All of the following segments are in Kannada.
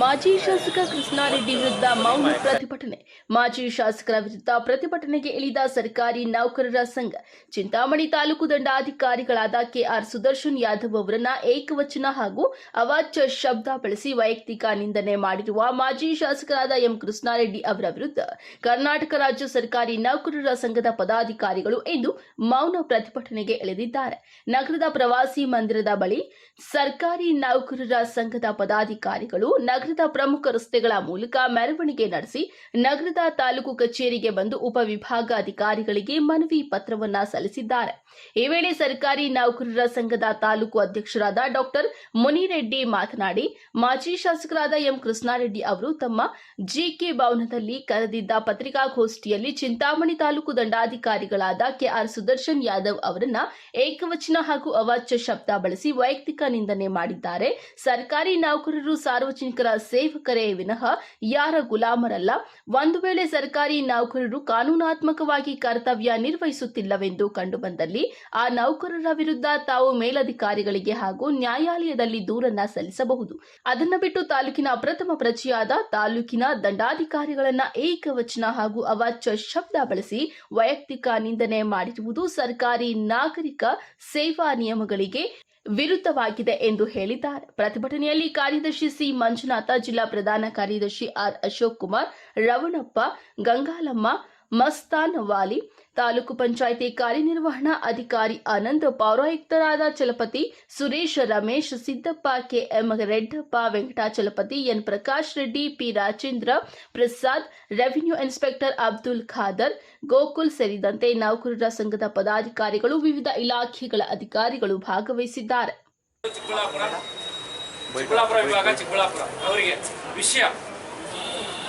ಮಾಜಿ ಶಾಸಕ ಕೃಷ್ಣಾರೆಡ್ಡಿ ವಿರುದ್ಧ ಮೌನ ಪ್ರತಿಭಟನೆ. ಮಾಜಿ ಶಾಸಕರ ವಿರುದ್ಧ ಪ್ರತಿಭಟನೆಗೆ ಇಳಿದ ಸರ್ಕಾರಿ ನೌಕರರ ಸಂಘ. ಚಿಂತಾಮಣಿ ತಾಲೂಕು ದಂಡಾಧಿಕಾರಿಗಳಾದ ಕೆಆರ್ ಸುದರ್ಶನ್ ಯಾದವ್ ಅವರನ್ನ ಏಕವಚನ ಹಾಗೂ ಅವಾಚ್ಯ ಶಬ್ದ ಬಳಸಿ ವೈಯಕ್ತಿಕ ನಿಂದನೆ ಮಾಡಿರುವ ಮಾಜಿ ಶಾಸಕರಾದ ಎಂ ಕೃಷ್ಣಾರೆಡ್ಡಿ ಅವರ ವಿರುದ್ಧ ಕರ್ನಾಟಕ ರಾಜ್ಯ ಸರ್ಕಾರಿ ನೌಕರರ ಸಂಘದ ಪದಾಧಿಕಾರಿಗಳು ಇಂದು ಮೌನ ಪ್ರತಿಭಟನೆಗೆ ಇಳಿದಿದ್ದಾರೆ. ನಗರದ ಪ್ರವಾಸಿ ಮಂದಿರದ ಬಳಿ ಸರ್ಕಾರಿ ನೌಕರರ ಸಂಘದ ಪದಾಧಿಕಾರಿಗಳು ನಗರದ ಪ್ರಮುಖ ರಸ್ತೆಗಳ ಮೂಲಕ ಮೆರವಣಿಗೆ ನಡೆಸಿ ನಗರದ ತಾಲೂಕು ಕಚೇರಿಗೆ ಬಂದು ಉಪವಿಭಾಗಾಧಿಕಾರಿಗಳಿಗೆ ಮನವಿ ಪತ್ರವನ್ನ ಸಲ್ಲಿಸಿದ್ದಾರೆ. ಈ ವೇಳೆ ಸರ್ಕಾರಿ ನೌಕರರ ಸಂಘದ ತಾಲೂಕು ಅಧ್ಯಕ್ಷರಾದ ಡಾಕ್ಟರ್ ಮುನಿರೆಡ್ಡಿ ಮಾತನಾಡಿ, ಮಾಜಿ ಶಾಸಕರಾದ ಎಂ ಕೃಷ್ಣಾರೆಡ್ಡಿ ಅವರು ತಮ್ಮ ಜಿಕೆ ಭವನದಲ್ಲಿ ಕರೆದಿದ್ದ ಪತ್ರಿಕಾಗೋಷ್ಠಿಯಲ್ಲಿ ಚಿಂತಾಮಣಿ ತಾಲೂಕು ದಂಡಾಧಿಕಾರಿಗಳಾದ ಕೆಆರ್ ಸುದರ್ಶನ್ ಯಾದವ್ ಅವರನ್ನ ಏಕವಚನ ಹಾಗೂ ಅವಾಚ್ಯ ಶಬ್ದ ಬಳಸಿ ವೈಯಕ್ತಿಕ ನಿಂದನೆ ಮಾಡಿದ್ದಾರೆ. ಸರ್ಕಾರಿ ನೌಕರರು ಸಾರ್ವಜನಿಕರ ಸೇವಕರೇ ವಿನಃ, ಯಾರ ಗುಲಾಮರಲ್ಲ? ಒಂದು ವೇಳೆ ಸರ್ಕಾರಿ ನೌಕರರು ಕಾನೂನಾತ್ಮಕವಾಗಿ ಕರ್ತವ್ಯ ನಿರ್ವಹಿಸುತ್ತಿಲ್ಲವೆಂದು ಕಂಡುಬಂದಲ್ಲಿ, ಆ ನೌಕರರ ವಿರುದ್ಧ ತಾವು ಮೇಲಧಿಕಾರಿಗಳಿಗೆ ಹಾಗೂ ನ್ಯಾಯಾಲಯದಲ್ಲಿ ದೂರನ್ನ ಸಲ್ಲಿಸಬಹುದು. ಅದನ್ನ ಬಿಟ್ಟು ತಾಲೂಕಿನ ಪ್ರಥಮ ಪ್ರಜೆಯಾದ ತಾಲೂಕಿನ ದಂಡಾಧಿಕಾರಿಗಳನ್ನ ಏಕವಚನ ಹಾಗೂ ಅವಾಚ್ಯ ಶಬ್ದ ಬಳಸಿ ವೈಯಕ್ತಿಕ ನಿಂದನೆ ಮಾಡಿರುವುದು ಸರ್ಕಾರಿ ನಾಗರಿಕ ಸೇವಾ ನಿಯಮಗಳಿಗೆ ವಿರುದ್ಧವಾಗಿದೆ ಎಂದು ಹೇಳಿದ್ದಾರೆ. ಪ್ರತಿಭಟನೆಯಲ್ಲಿ ಕಾರ್ಯದರ್ಶಿ ಸಿ. ಮಂಜುನಾಥ, ಜಿಲ್ಲಾ ಪ್ರಧಾನ ಕಾರ್ಯದರ್ಶಿ ಆರ್. ಅಶೋಕ್ ಕುಮಾರ್, ರವಣಪ್ಪ, ಗಂಗಾಲಮ್ಮ ಮಸ್ತಾನ್ ವಾಲಿ, ತಾಲೂಕು ಪಂಚಾಯಿತಿ ಕಾರ್ಯನಿರ್ವಹಣಾ ಅಧಿಕಾರಿ Anand, ಪೌರಾಯುಕ್ತರಾದ Chalapathi Suresh Ramesh, Siddappa KM Reddappa Venkatachalapathi N Prakash Reddy, P Rajendra Prasad, revenue inspector Abdul Khader, Gokul ಸೇರಿದಂತೆ ನೌಕರರ ಸಂಘದ ಪದಾಧಿಕಾರಿಗಳು ವಿವಿಧ ಇಲಾಖೆಗಳ ಅಧಿಕಾರಿಗಳು ಭಾಗವಹಿಸಿದ್ದಾರೆ. ಚಿಕ್ಕಬಳ್ಳಾಪುರ. ಅವರಿಗೆ ವಿಷಯ.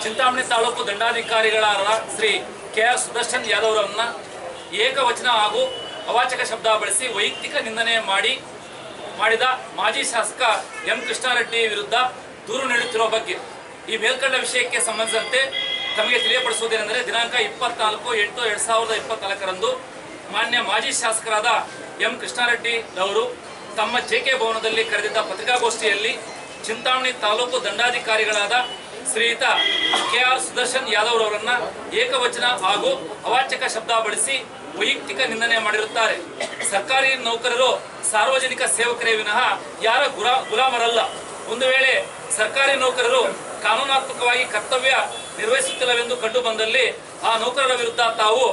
ಚಿಂತಾಮಣಿ ತಾಲೂಕು ದಂಡಾಧಿಕಾರಿಗಳಾದ ಶ್ರೀ ಕೆ ಆರ್ ಸುದರ್ಶನ್ ಯಾದವ್ ಅವರನ್ನ ಏಕವಚನ ಹಾಗೂ ಅವಾಚಕ ಶಬ್ದ ಬಳಸಿ ವೈಯಕ್ತಿಕ ನಿಂದನೆ ಮಾಡಿ, ಮಾಡಿದ ಮಾಜಿ ಶಾಸಕ ಎಂ ಕೃಷ್ಣಾರೆಡ್ಡಿ ವಿರುದ್ಧ ದೂರು ನೀಡುತ್ತಿರುವ ಬಗ್ಗೆ. ಈ ಮೇಲ್ಕಂಡ ವಿಷಯಕ್ಕೆ ಸಂಬಂಧಿಸಿದಂತೆ ತಮಗೆ ತಿಳಿಯಪಡಿಸುವುದೇನೆಂದರೆ ದಿನಾಂಕ ಇಪ್ಪತ್ನಾಲ್ಕು ಎಂಟು ಎರಡ್ ಸಾವಿರದ ಇಪ್ಪತ್ನಾಲ್ಕರಂದು ಮಾನ್ಯ ಮಾಜಿ ಶಾಸಕರಾದ ಎಂ ಕೃಷ್ಣಾರೆಡ್ಡಿ ಅವರು ತಮ್ಮ ಜೆಕೆ ಭವನದಲ್ಲಿ ಕರೆದಿದ್ದ ಪತ್ರಿಕಾಗೋಷ್ಠಿಯಲ್ಲಿ ಚಿಂತಾಮಣಿ ತಾಲೂಕು ದಂಡಾಧಿಕಾರಿಗಳಾದ ಶ್ರೀಯುತ ಕೆ ಆರ್ ಸುದರ್ಶನ್ ಯಾದವ್ ಅವರನ್ನ ಏಕವಚನ ಹಾಗೂ ಅವಾಚಕ ಶಬ್ದ ಬಳಸಿ ವೈಯಕ್ತಿಕ ನಿಂದನೆ ಮಾಡಿರುತ್ತಾರೆ. ಸರ್ಕಾರಿ ನೌಕರರು ಸಾರ್ವಜನಿಕ ಸೇವಕರೇ ವಿನಃ ಯಾರ ಗುರಾ, ಗುಲಾಮರಲ್ಲ. ಒಂದು ವೇಳೆ ಸರ್ಕಾರಿ ನೌಕರರು ಕಾನೂನಾತ್ಮಕವಾಗಿ ಕರ್ತವ್ಯ ನಿರ್ವಹಿಸುತ್ತಿಲ್ಲವೆಂದು ಕಂಡು ಬಂದಲ್ಲಿ ಆ ನೌಕರರ ವಿರುದ್ಧ ತಾವು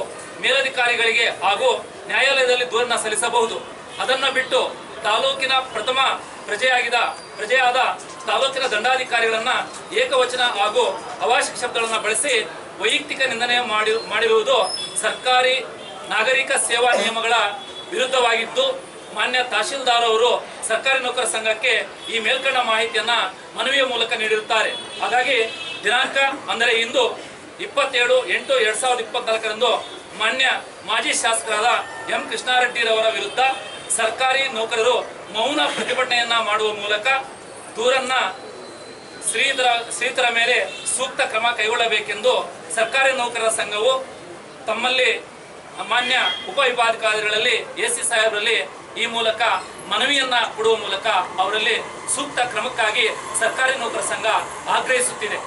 ಮೇಲಧಿಕಾರಿಗಳಿಗೆ ಹಾಗೂ ನ್ಯಾಯಾಲಯದಲ್ಲಿ ದೂರನ್ನ ಸಲ್ಲಿಸಬಹುದು. ಅದನ್ನ ಬಿಟ್ಟು ತಾಲೂಕಿನ ಪ್ರಥಮ ಪ್ರಜೆಯಾಗಿದ, ಪ್ರಜೆಯಾದ ತಾಲೂಕಿನ ದಂಡಾಧಿಕಾರಿಗಳನ್ನ ಏಕವಚನ ಹಾಗೂ ಅವಾಶಕ ಶಬ್ದಗಳನ್ನ ಬಳಸಿ ವೈಯಕ್ತಿಕ ನಿಂದನೆ ಮಾಡಿ, ಮಾಡಿರುವುದು ಸರ್ಕಾರಿ ನಾಗರಿಕ ಸೇವಾ ನಿಯಮಗಳ ವಿರುದ್ಧವಾಗಿದ್ದು, ಮಾನ್ಯ ತಹಶೀಲ್ದಾರ್ ಅವರು ಸರ್ಕಾರಿ ನೌಕರ ಸಂಘಕ್ಕೆ ಈ ಮೇಲ್ಕಂಡ ಮಾಹಿತಿಯನ್ನ ಮನವಿಯ ಮೂಲಕ ನೀಡಿರುತ್ತಾರೆ. ಹಾಗಾಗಿ ದಿನಾಂಕ ಅಂದರೆ ಇಂದು ಇಪ್ಪತ್ತೇಳು ಎಂಟು ಎರಡ್ ಸಾವಿರದ ಇಪ್ಪತ್ನಾಲ್ಕರಂದು ಮಾನ್ಯ ಮಾಜಿ ಶಾಸಕರಾದ ಎಂ ಕೃಷ್ಣಾರೆಡ್ಡಿರವರ ವಿರುದ್ಧ ಸರ್ಕಾರಿ ನೌಕರರು ಮೌನ ಪ್ರತಿಭಟನೆಯನ್ನ ಮಾಡುವ ಮೂಲಕ ದೂರನ್ನ ಶ್ರೀಧರ ಶ್ರೀತರ ಮೇಲೆ ಸೂಕ್ತ ಕ್ರಮ ಕೈಗೊಳ್ಳಬೇಕೆಂದು ಸರ್ಕಾರಿ ನೌಕರರ ಸಂಘವು ತಮ್ಮಲ್ಲಿ ಮಾನ್ಯ ಉಪವಿಭಾಗಾಧಿಕಾರಿಗಳಲ್ಲಿ ಎ ಸಿ ಸಾಹೇಬರಲ್ಲಿ ಈ ಮೂಲಕ ಮನವಿಯನ್ನ ಕೊಡುವ ಮೂಲಕ ಅವರಲ್ಲಿ ಸೂಕ್ತ ಕ್ರಮಕ್ಕಾಗಿ ಸರ್ಕಾರಿ ನೌಕರ ಸಂಘ ಆಗ್ರಹಿಸುತ್ತಿದೆ.